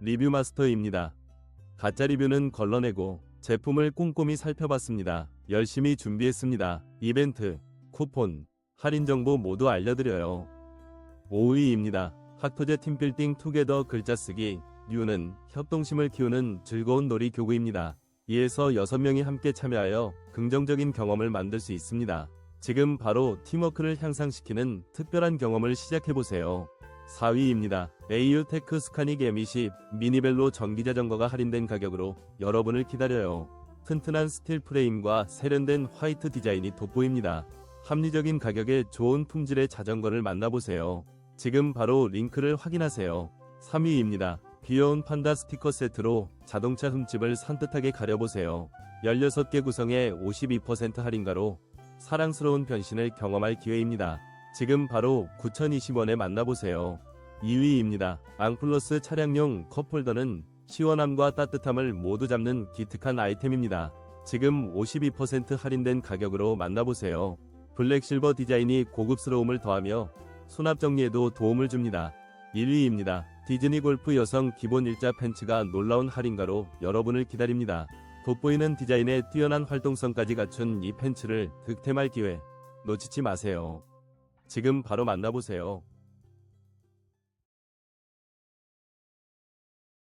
리뷰 마스터입니다. 가짜 리뷰는 걸러내고 제품을 꼼꼼히 살펴봤습니다. 열심히 준비했습니다. 이벤트, 쿠폰, 할인 정보 모두 알려드려요. 5위입니다. 학토제 팀빌딩 투게더 글자 쓰기 뉴는 협동심을 키우는 즐거운 놀이 교구입니다. 2에서 6명이 함께 참여하여 긍정적인 경험을 만들 수 있습니다. 지금 바로 팀워크를 향상시키는 특별한 경험을 시작해보세요. 4위입니다. AU 테크 스카닉 M20 미니벨로 전기자전거가 할인된 가격으로 여러분을 기다려요. 튼튼한 스틸 프레임과 세련된 화이트 디자인이 돋보입니다. 합리적인 가격에 좋은 품질의 자전거를 만나보세요. 지금 바로 링크를 확인하세요. 3위입니다. 귀여운 판다 스티커 세트로 자동차 흠집을 산뜻하게 가려보세요. 16개 구성의 52% 할인가로 사랑스러운 변신을 경험할 기회입니다. 지금 바로 9,020원에 만나보세요. 2위입니다. 앙플러스 차량용 컵홀더는 시원함과 따뜻함을 모두 잡는 기특한 아이템입니다. 지금 52% 할인된 가격으로 만나보세요. 블랙 실버 디자인이 고급스러움을 더하며 수납 정리에도 도움을 줍니다. 1위입니다. 디즈니 골프 여성 기본 일자 팬츠가 놀라운 할인가로 여러분을 기다립니다. 돋보이는 디자인에 뛰어난 활동성까지 갖춘 이 팬츠를 득템할 기회 놓치지 마세요. 지금 바로 만나보세요.